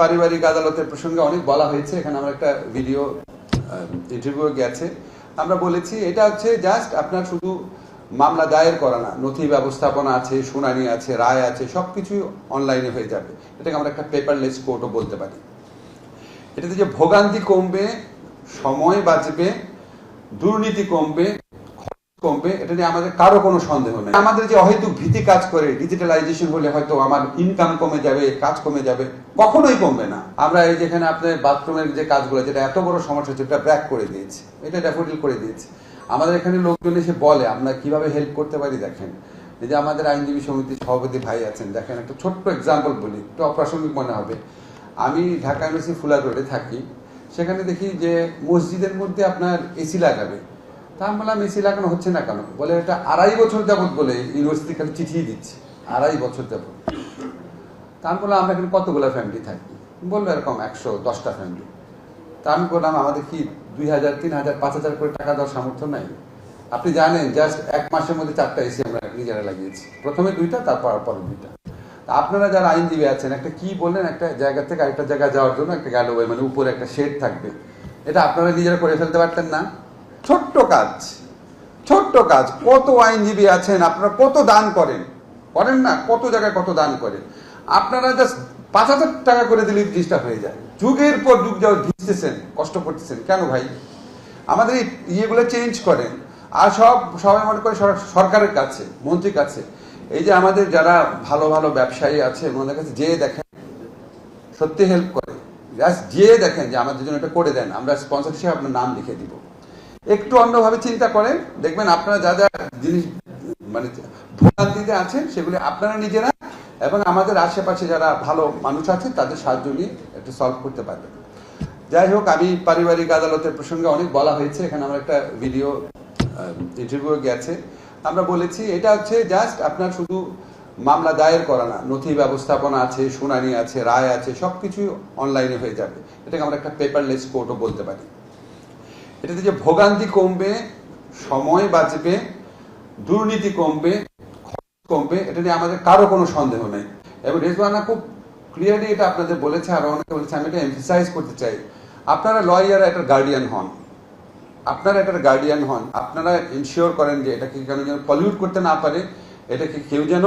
পারিবারিক আদালতের প্রসঙ্গে অনেক বলা হয়েছে, এখানে আমার একটা ভিডিও ইন্টারভিউ গেছে। আমরা বলেছি, এটা হচ্ছে জাস্ট আপনার শুধু মামলা দায়ের করা না, নথি ব্যবস্থাপনা আছে, শুনানি আছে, রায় আছে সব কিছুই অনলাইনে হয়ে যাবে। এটাকে আমরা একটা পেপারলেস কোর্টও বলতে পারি। এটাতে যে ভোগান্তি কমবে, সময় বাঁচবে, দুর্নীতি কমবে কমবে, এটা নিয়ে আমাদের কারও কোনো সন্দেহ নেই। আমাদের যে অহেতুক ভীতি কাজ করে ডিজিটালাইজেশন হলে হয়তো আমার ইনকাম কমে যাবে, কাজ কমে যাবে, কখনোই কমবে না। আমরা এই যেখানে আপনার বাথরুমের যে কাজগুলো, যেটা এত বড় সমস্যা এটা ব্র্যাক করে দিয়েছি। এটা ড্যাফোডিল করে দিয়েছি। আমাদের এখানে লোকজন এসে বলে, আমরা কীভাবে হেল্প করতে পারি? দেখেন, এই যে আমাদের আইনজীবী সমিতির সভাপতি ভাই আছেন, দেখেন, একটা ছোট্ট এক্সাম্পল বলি, একটু অপ্রাসঙ্গিক মনে হবে। আমি ঢাকা ইউনিভার্সিটি ফুলার রোডে থাকি, সেখানে দেখি যে মসজিদের মধ্যে আপনার এসি লাগাবে। তা আমি বললাম লাগানো হচ্ছে না কেন? বলে এটা আড়াই বছর যাবত বলে ইউনিভার্সিটি খালি চিঠি দিচ্ছে। আড়াই বছর যাবত তা আমি বললাম আমরা এখানে কতগুলো ফ্যামিলি থাকি? বলল এরকম একশো দশটা ফ্যামিলি তা আমি বললাম, আমাদের কি দুই হাজার, তিন হাজার, পাঁচ হাজার করে টাকা দেওয়ার সামর্থ্য নাই? আপনি জানেন জাস্ট এক মাসের মধ্যে চারটা এসি আমরা নিজেরা লাগিয়েছি। প্রথমে দুইটা, তারপর পরে দুইটা। আপনারা যারা আইনজীবী আছেন, একটা কি বললেন, একটা জায়গা থেকে আরেকটা জায়গায় যাওয়ার জন্য একটা গেল মানে উপরে একটা শেড থাকবে। এটা আপনারা নিজেরা করে ফেলতে পারতেন না। ছোট্ট কাজ ছোট্ট কাজ। কত আইনজীবী আছেন, আপনারা কত দান করেন? করেন না, কত জায়গায় কত দান করেন? আপনারা জাস্ট পাঁচ হাজার টাকা করে দিলে জিনিসটা হয়ে যায়। যুগের পর যুগ যাও ভিজতেছেন কষ্ট করতেছেন। কেন ভাই? আমাদের এই ইয়েগুলো চেঞ্জ করেন। আর সব, সবাই মনে করে সরকারের কাছে, মন্ত্রীর কাছে। এই যে আমাদের যারা ভালো ভালো ব্যবসায়ী আছে ওনাদের কাছে যেয়ে দেখেন, সত্যি হেল্প করে। জাস্ট যেয়ে দেখেন যে আমাদের জন্য এটা করে দেন, আমরা স্পন্সরশিপ আপনার নাম লিখে দিব। একটু অন্যভাবে চিন্তা করেন, দেখবেন আপনারা যা যা জিনিস মানে ভোগান্তিতে আছেন, সেগুলি আপনারা নিজেরা এবং আমাদের আশেপাশে যারা ভালো মানুষ আছে, তাদের সাহায্য নিয়ে একটু সলভ করতে পারবেন। যাই হোক, আমি পারিবারিক আদালতের প্রসঙ্গে অনেক বলা হয়েছে, এখানে আমার একটা ভিডিও ইন্টারভিউ গেছে। আমরা বলেছি, এটা হচ্ছে জাস্ট আপনার শুধু মামলা দায়ের করা না, নথি ব্যবস্থাপনা আছে, শুনানি আছে, রায় আছে, সবকিছুই অনলাইনে হয়ে যাবে। এটাকে আমরা একটা পেপারলেস কোর্টও বলতে পারি। এটাতে যে ভোগান্তি কমবে, সময় বাঁচবে, দুর্নীতি কমবে, খরচ কমবে, এটা নিয়ে আমাদের কারও কোনো সন্দেহ নেই। এবং রেজওয়ানা খুব ক্লিয়ারলি এটা আপনাদের বলেছে, আর অনেকে বলেছে, আমি এটা এমফিসাইজ করতে চাই। আপনারা লয়ার এটার গার্ডিয়ান হন। আপনারা এটার গার্ডিয়ান হন। আপনারা ইনশিওর করেন যে এটাকে কেন যেন পলিউট করতে না পারে, এটাকে কেউ যেন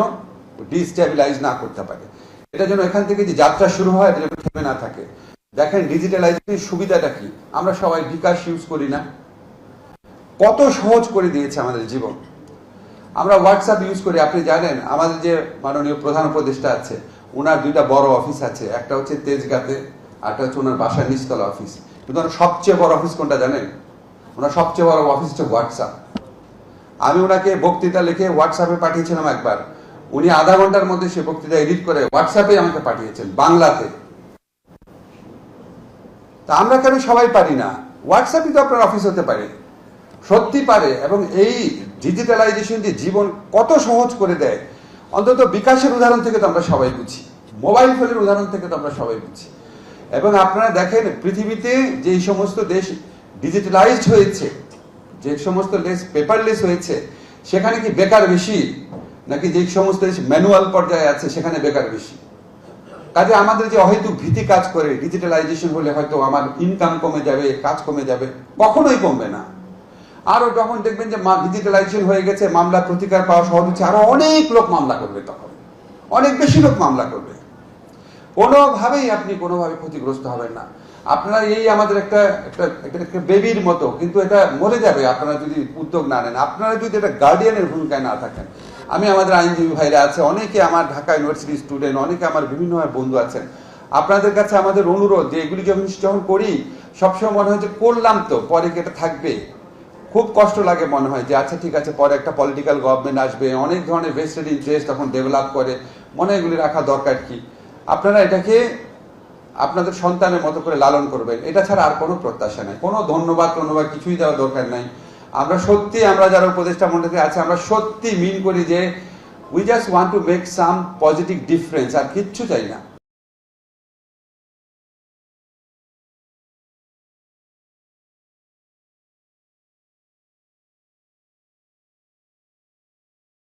ডিস্টেবিলাইজ না করতে পারে। এটা যেন এখান থেকে যে যাত্রা শুরু হয়, এটা যেন থেমে না থাকে। দেখেন ডিজিটালাইজেশনের সুবিধাটা কি? আমরা সবাই বিকাশ ইউজ করি না। কত সহজ করে দিয়েছে আমাদের জীবন। আমরা হোয়াটসঅ্যাপ ইউজ করি, আপনি জানেন, আমাদের যে মাননীয় প্রধান উপদেষ্টা আছে ওনার দুইটা বড় অফিস আছে, একটা হচ্ছে তেজগাতে আরটা হচ্ছে ওনার বাসার নিচতলা অফিস কিন্তু সবচেয়ে বড় অফিস কোনটা জানেন? ওনার সবচেয়ে বড় অফিস হচ্ছে হোয়াটসঅ্যাপ আমি ওনাকে বক্তৃতা লিখে হোয়াটসঅ্যাপে পাঠিয়েছিলাম একবার। উনি আধা ঘণ্টার মধ্যে সে বক্তৃতা এডিট করে হোয়াটসঅ্যাপে আমাকে পাঠিয়েছেন, বাংলাতে। তা আমরা কেন সবাই পারি না? হোয়াটসঅ্যাপই তো আপনার অফিস হতে পারে। সত্যি পারে এবং এই ডিজিটালাইজেশন যে জীবন কত সহজ করে দেয়। অন্তত বিকাশের উদাহরণ থেকে তো আমরা সবাই বুঝি। মোবাইল ফোনের উদাহরণ থেকে তো আমরা সবাই বুঝি। এবং আপনারা দেখেন, পৃথিবীতে যে সমস্ত দেশ ডিজিটালাইজড হয়েছে, যে সমস্ত দেশ পেপারলেস হয়েছে, সেখানে কি বেকার বেশি? নাকি যে সমস্ত দেশ ম্যানুয়াল পর্যায়ে আছে, সেখানে বেকার বেশি? কাজে আমাদের যে অহেতুক ভীতি কাজ করে ডিজিটালাইজেশন হলে হয়তো আমার ইনকাম কমে যাবে, কাজ কমে যাবে, কখনোই কমবে না। আরও যখন দেখবেন যে ডিজিটালাইজেশন হয়ে গেছে, মামলা প্রতিকার পাওয়া সহজ হচ্ছে, আরও অনেক লোক মামলা করবে তখন। অনেক বেশি লোক মামলা করবে। কোনোভাবেই আপনি কোনোভাবে ক্ষতিগ্রস্ত হবেন না। আপনারা এই আমাদের একটা একটা, একটা- একটা বেবির মতো, কিন্তু এটা মরে যাবে, আপনারা যদি উদ্যোগ না নেন। আপনারা যদি এটা গার্ডিয়ানের ভূমিকায় না থাকেন আমি আমাদের আইনজীবী ভাইরা আছে, অনেকে আমার ঢাকা ইউনিভার্সিটি স্টুডেন্ট, অনেকে আমার বিভিন্ন বন্ধু আছেন। আপনাদের কাছে আমাদের অনুরোধ যে এগুলি যখন যখন করি, সবসময় মনে হয় যে করলাম তো, পরে এটা থাকবে? খুব কষ্ট লাগে মনে হয় যে আচ্ছা ঠিক আছে, পরে একটা পলিটিক্যাল গভর্নমেন্ট আসবে, অনেক ধরনের ভেস্টেড ইন্টারেস্ট তখন ডেভেলপ করে, মনে এগুলি রাখা দরকার কি? আপনারা এটাকে আপনাদের সন্তানের মতো করে লালন করবেন, এটা ছাড়া আর কোনো প্রত্যাশা নেই। কোনো ধন্যবাদ ধন্যবাদ কিছুই দেওয়ার দরকার নাই। আমরা সত্যি, আমরা যারা উপদেষ্টা মন্ডলীতে আছে, আমরা সত্যি মিন করি যে we just want to make some positive difference আর কিচ্ছু চাই না।